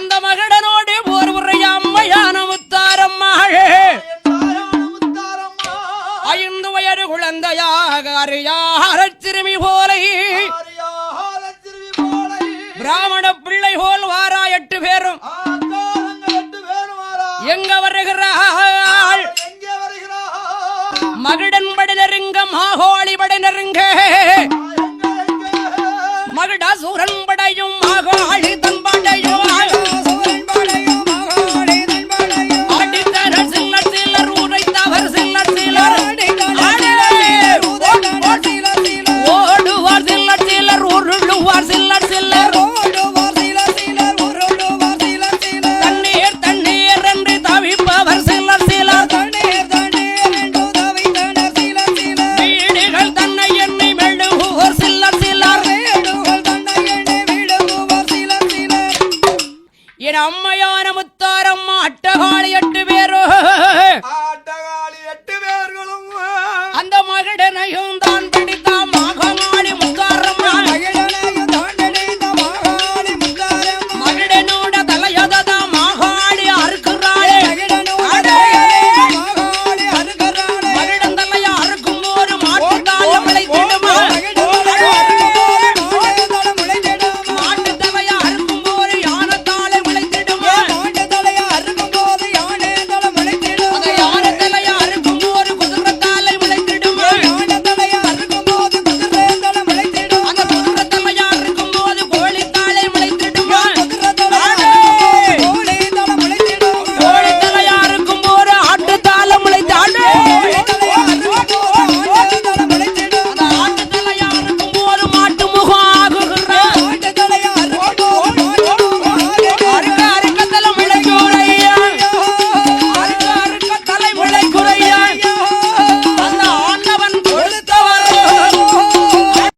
அந்த மகடனோடு ஒரு உரைய அம்மையான முத்தாரம்மாள் ஐந்து வயது குழந்தையாக அறியார திருமி போலை. பிராமண பிள்ளை போல் வாரா எட்டு பேரும். எங்க வருகிறாள்? மகிடன் படை நெருங்க மாகோழி படை நெருங்க அம்மையான முத்தாரம்மா அட்டகாளி எட்டு பேரோ.